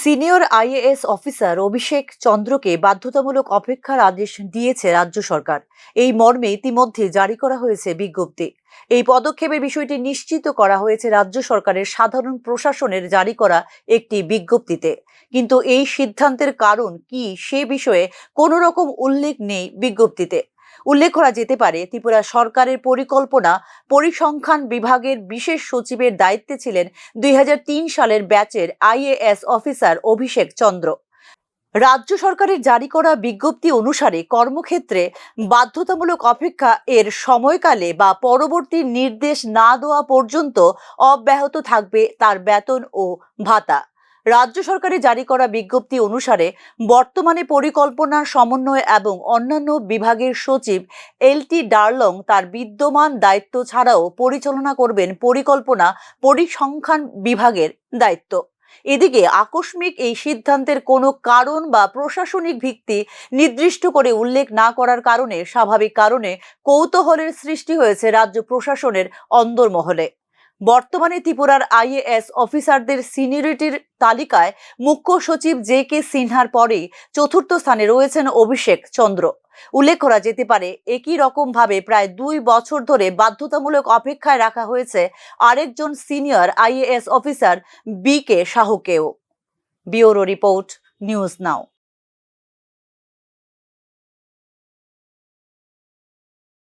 Senior IAS officer Abhishek চন্দ্রকে বাধ্যতামূলক অপেক্ষার আদেশ দিয়েছে রাজ্য সরকার। এই মর্মে ইতিমধ্যে জারি করা হয়েছে বিজ্ঞপ্তি। এই পদক্ষেপের বিষয়টি নিশ্চিত করা হয়েছে রাজ্য সরকারের সাধারণ প্রশাসনের জারি করা একটি বিজ্ঞপ্তিতে। কিন্তু এই সিদ্ধান্তের কারণ কি সে বিষয়ে কোনো রকম উল্লেখ নেই বিজ্ঞপ্তিতে। উল্লেখ করা যেতে পারে, ত্রিপুরা সরকারের পরিকল্পনা পরিসংখ্যান বিভাগের বিশেষ সচিবের দায়িত্বে ছিলেন দুই হাজার তিন সালের ব্যাচের আইএএস অফিসার অভিষেক চন্দ্র। রাজ্য সরকারের জারি করা বিজ্ঞপ্তি অনুসারে কর্মক্ষেত্রে বাধ্যতামূলক অপেক্ষা এর সময়কালে বা পরবর্তী নির্দেশ না দেওয়া পর্যন্ত অব্যাহত থাকবে তার বেতন ও ভাতা। রাজ্য সরকারের জারি করা বিজ্ঞপ্তি অনুসারে বর্তমানে পরিকল্পনা, সমন্বয় এবং অন্যান্য বিভাগের সচিব এলটি ডার্লং তার বিদ্যমান দায়িত্ব ছাড়াও পরিচালনা করবেন পরিকল্পনা পরিসংখ্যান বিভাগের দায়িত্ব। এদিকে আকস্মিক এই সিদ্ধান্তের কোনো কারণ বা প্রশাসনিক ভিত্তি নির্দিষ্ট করে উল্লেখ না করার কারণে স্বাভাবিক কারণে কৌতূহলের সৃষ্টি হয়েছে রাজ্য প্রশাসনের অন্দরমহলে। বর্তমানে ত্রিপুরার আইএএস অফিসারদের সিনিয়রিটির তালিকায় মুখ্য সচিব জে কে সিনহার পরেই চতুর্থ স্থানে রয়েছেন অভিষেক চন্দ্র। উল্লেখ করা যেতে পারে, একই রকম ভাবে প্রায় দুই বছর ধরে বাধ্যতামূলক অপেক্ষায় রাখা হয়েছে আরেকজন senior IAS officer B K সাহুকেও bureau report, news নাও।